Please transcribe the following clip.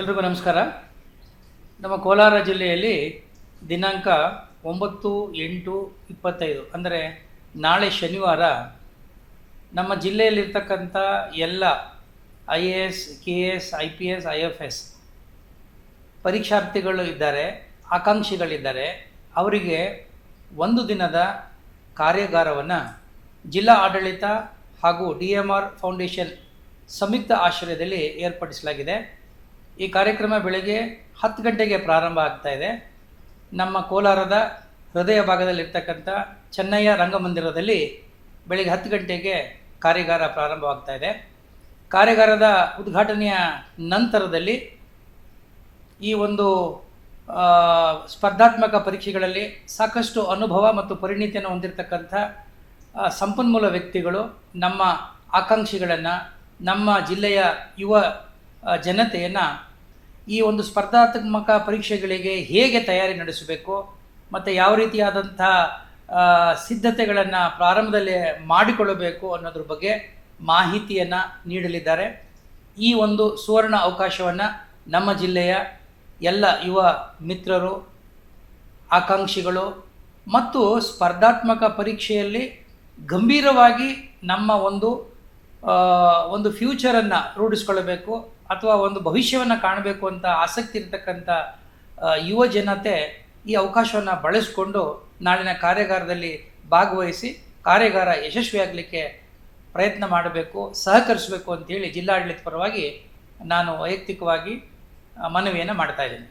ಎಲ್ರಿಗೂ ನಮಸ್ಕಾರ. ನಮ್ಮ ಕೋಲಾರ ಜಿಲ್ಲೆಯಲ್ಲಿ ದಿನಾಂಕ ಒಂಬತ್ತು ಎಂಟು ಇಪ್ಪತ್ತೈದು, ಅಂದರೆ ನಾಳೆ ಶನಿವಾರ ನಮ್ಮ ಜಿಲ್ಲೆಯಲ್ಲಿರ್ತಕ್ಕಂಥ ಎಲ್ಲ I A S, K A S, I P S, I F S ಪರೀಕ್ಷಾರ್ಥಿಗಳು ಇದ್ದಾರೆ, ಆಕಾಂಕ್ಷಿಗಳಿದ್ದಾರೆ. ಅವರಿಗೆ ಒಂದು ದಿನದ ಕಾರ್ಯಾಗಾರವನ್ನು ಜಿಲ್ಲಾ ಆಡಳಿತ ಹಾಗೂ ಡಿ ಎಂ ಆರ್ ಫೌಂಡೇಶನ್ ಸಂಯುಕ್ತ ಆಶ್ರಯದಲ್ಲಿ ಏರ್ಪಡಿಸಲಾಗಿದೆ. ಈ ಕಾರ್ಯಕ್ರಮ ಬೆಳಗ್ಗೆ ಹತ್ತು ಗಂಟೆಗೆ ಪ್ರಾರಂಭ ಆಗ್ತಾ ಇದೆ. ನಮ್ಮ ಕೋಲಾರದ ಹೃದಯ ಭಾಗದಲ್ಲಿರ್ತಕ್ಕಂಥ ಚೆನ್ನಯ್ಯ ರಂಗಮಂದಿರದಲ್ಲಿ ಬೆಳಗ್ಗೆ ಹತ್ತು ಗಂಟೆಗೆ ಕಾರ್ಯಾಗಾರ ಪ್ರಾರಂಭವಾಗ್ತಾ ಇದೆ. ಕಾರ್ಯಾಗಾರದ ಉದ್ಘಾಟನೆಯ ನಂತರದಲ್ಲಿ ಈ ಒಂದು ಸ್ಪರ್ಧಾತ್ಮಕ ಪರೀಕ್ಷೆಗಳಲ್ಲಿ ಸಾಕಷ್ಟು ಅನುಭವ ಮತ್ತು ಪರಿಣಿತಿಯನ್ನು ಹೊಂದಿರತಕ್ಕಂಥ ಸಂಪನ್ಮೂಲ ವ್ಯಕ್ತಿಗಳು ನಮ್ಮ ಆಕಾಂಕ್ಷಿಗಳನ್ನು, ನಮ್ಮ ಜಿಲ್ಲೆಯ ಯುವ ಜನತೆಯನ್ನು ಈ ಒಂದು ಸ್ಪರ್ಧಾತ್ಮಕ ಪರೀಕ್ಷೆಗಳಿಗೆ ಹೇಗೆ ತಯಾರಿ ನಡೆಸಬೇಕು, ಮತ್ತು ಯಾವ ರೀತಿಯಾದಂಥ ಸಿದ್ಧತೆಗಳನ್ನು ಪ್ರಾರಂಭದಲ್ಲಿ ಮಾಡಿಕೊಳ್ಳಬೇಕು ಅನ್ನೋದ್ರ ಬಗ್ಗೆ ಮಾಹಿತಿಯನ್ನು ನೀಡಲಿದ್ದಾರೆ. ಈ ಒಂದು ಸುವರ್ಣ ಅವಕಾಶವನ್ನು ನಮ್ಮ ಜಿಲ್ಲೆಯ ಎಲ್ಲ ಯುವ ಮಿತ್ರರು, ಆಕಾಂಕ್ಷಿಗಳು ಮತ್ತು ಸ್ಪರ್ಧಾತ್ಮಕ ಪರೀಕ್ಷೆಯಲ್ಲಿ ಗಂಭೀರವಾಗಿ ನಮ್ಮ ಒಂದು ಒಂದು ಫ್ಯೂಚರನ್ನು ರೂಢಿಸ್ಕೊಳ್ಬೇಕು ಅಥವಾ ಒಂದು ಭವಿಷ್ಯವನ್ನು ಕಾಣಬೇಕು ಅಂತ ಆಸಕ್ತಿ ಇರತಕ್ಕಂಥ ಯುವ ಜನತೆ ಈ ಅವಕಾಶವನ್ನು ಬಳಸಿಕೊಂಡು ನಾಳಿನ ಕಾರ್ಯಾಗಾರದಲ್ಲಿ ಭಾಗವಹಿಸಿ ಕಾರ್ಯಾಗಾರ ಯಶಸ್ವಿಯಾಗಲಿಕ್ಕೆ ಪ್ರಯತ್ನ ಮಾಡಬೇಕು, ಸಹಕರಿಸಬೇಕು ಅಂತೇಳಿ ಜಿಲ್ಲಾಡಳಿತ ಪರವಾಗಿ ನಾನು ವೈಯಕ್ತಿಕವಾಗಿ ಮನವಿಯನ್ನು ಮಾಡ್ತಾ ಇದ್ದೀನಿ.